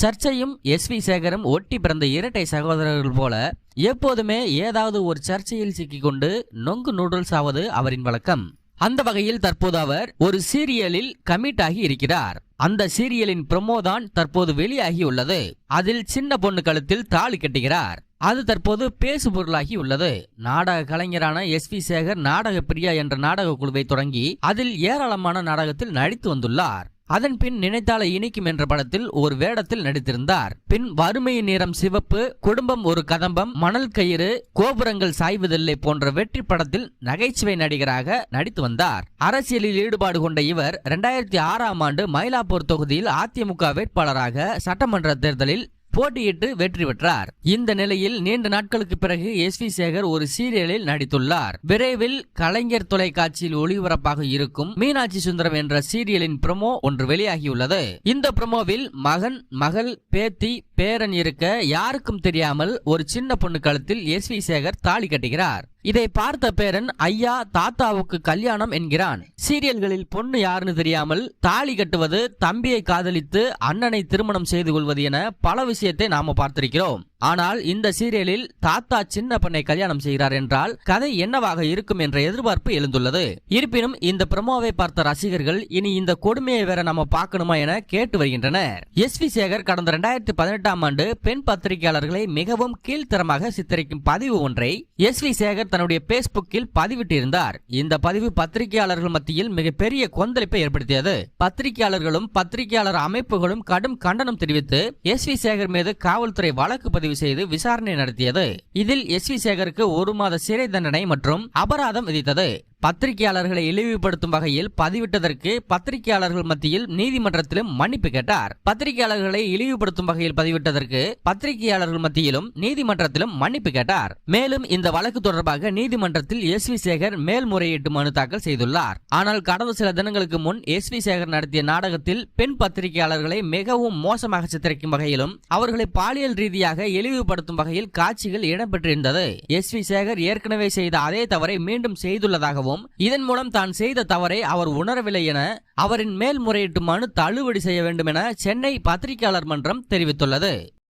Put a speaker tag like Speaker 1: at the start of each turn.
Speaker 1: சர்ச்சையும் S we சேகரும் ஒட்டி பிறந்த இரட்டை சகோதரர்கள் போல எப்போதுமே ஏதாவது ஒரு சர்ச்சையில் சிக்கிக்கொண்டு நொங்கு நூடுல்ஸ் ஆவது அவரின் வழக்கம். அந்த வகையில் தற்போது அவர் ஒரு சீரியலில் கமிட் ஆகி இருக்கிறார். அந்த சீரியலின் ப்ரொமோ தான் தற்போது வெளியாகி உள்ளது. அதில் சின்ன பொண்ணு கழுத்தில் தாலி கட்டுகிறார். அது தற்போது பேசு பொருளாகி உள்ளது. நாடக கலைஞரான எஸ் வி சேகர் நாடக பிரியா என்ற நாடக குழுவை தொடங்கி அதில் ஏராளமான நாடகத்தில் நடித்து வந்துள்ளார். அதன் பின் நினைத்தால இனிக்கும் என்ற படத்தில் ஒரு வேடத்தில் நடித்திருந்தார். பின் வறுமையின் நிறம் சிவப்பு குடும்பம் ஒரு கதம்பம் மணல் கயிறு கோபுரங்கள் சாய்வதில்லை போன்ற வெற்றி படத்தில் நகைச்சுவை நடிகராக நடித்து வந்தார். அரசியலில் ஈடுபாடு கொண்ட இவர் இரண்டாயிரத்தி ஆறாம் ஆண்டு மயிலாப்பூர் தொகுதியில் அதிமுக வேட்பாளராக சட்டமன்ற தேர்தலில் போட்டியிட்டு வெற்றி பெற்றார். இந்த நிலையில் நீண்ட நாட்களுக்கு பிறகு எஸ் வி சேகர் ஒரு சீரியலில் நடித்துள்ளார். விரைவில் கலைஞர் தொலைக்காட்சியில் ஒளிபரப்பாக இருக்கும் மீனாட்சி சுந்தரம் என்ற சீரியலின் ப்ரமோ ஒன்று வெளியாகியுள்ளது. இந்த ப்ரமோவில் மகன் மகள் பேத்தி பேரன் இருக்க யாருக்கும் தெரியாமல் ஒரு சின்ன பொண்ணு கழுத்தில் எஸ் வி சேகர் தாலி கட்டுகிறார். இதை பார்த்த பேரன் ஐயா தாத்தாவுக்கு கல்யாணம் என்கிறான். சீரியல்களில் பொண்ணு யாருன்னு தெரியாமல் தாலி கட்டுவது தம்பியை காதலித்து அண்ணனை திருமணம் செய்து கொள்வது என பல விஷயத்தை நாம பார்த்திருக்கிறோம். ஆனால் இந்த சீரியலில் தாத்தா சின்ன பெண்ணை கல்யாணம் செய்கிறார் என்றால் கதை என்னவாக இருக்கும் என்ற எதிர்பார்ப்பு எழுந்துள்ளது. இருப்பினும் இந்த பிரமோவை பார்த்த ரசிகர்கள் இனி இந்த கொடுமையை வேற நம்ம பார்க்கணுமா என கேட்டு வருகின்றனர். எஸ் வி சேகர் கடந்த இரண்டாயிரத்தி பதினெட்டாம் ஆண்டு பெண் பத்திரிகையாளர்களை மிகவும் கீழ்த்தரமாக சித்தரிக்கும் பதிவு ஒன்றை எஸ் வி சேகர் தன்னுடைய பேஸ்புக்கில் பதிவிட்டிருந்தார். இந்த பதிவு பத்திரிகையாளர்கள் மத்தியில் மிகப்பெரிய கொந்தளிப்பை ஏற்படுத்தியது. பத்திரிகையாளர்களும் பத்திரிகையாளர் அமைப்புகளும் கடும் கண்டனம் தெரிவித்து எஸ் வி சேகர் மீது காவல்துறை வழக்கு பதிவு செய்து விசாரணை நடத்தியது. இதில் எஸ் வி சேகருக்கு ஒரு மாத சிறை தண்டனை மற்றும் அபராதம் விதித்தது. பத்திரிகையாளர்களை இழிவுபடுத்தும் வகையில் பதிவிட்டதற்கு பத்திரிகையாளர்கள் மத்தியில் நீதிமன்றத்திலும் மன்னிப்பு கேட்டார். பத்திரிகையாளர்களை இழிவுபடுத்தும் வகையில் பதிவிட்டதற்கு பத்திரிகையாளர்கள் மத்தியிலும் நீதிமன்றத்திலும் மன்னிப்பு கேட்டார். மேலும் இந்த வழக்கு தொடர்பாக நீதிமன்றத்தில் எஸ் வி சேகர் மேல்முறையீட்டு மனு தாக்கல் செய்துள்ளார். ஆனால் கடந்த சில தினங்களுக்கு முன் எஸ் வி சேகர் நடத்திய நாடகத்தில் பெண் பத்திரிகையாளர்களை மிகவும் மோசமாக சித்தரிக்கும் வகையிலும் அவர்களை பாலியல் ரீதியாக இழிவுபடுத்தும் வகையில் காட்சிகள் இடம்பெற்றிருந்தது. எஸ் வி சேகர் ஏற்கனவே செய்த அதே தவறை மீண்டும் செய்துள்ளதாகவும் இதன் மூலம் தான் செய்த தவறை அவர் உணரவில்லை என அவரின் மேல்முறையீட்டு மனு தள்ளுபடி செய்ய வேண்டும் என சென்னை பத்திரிகையாளர் மன்றம் தெரிவித்துள்ளது.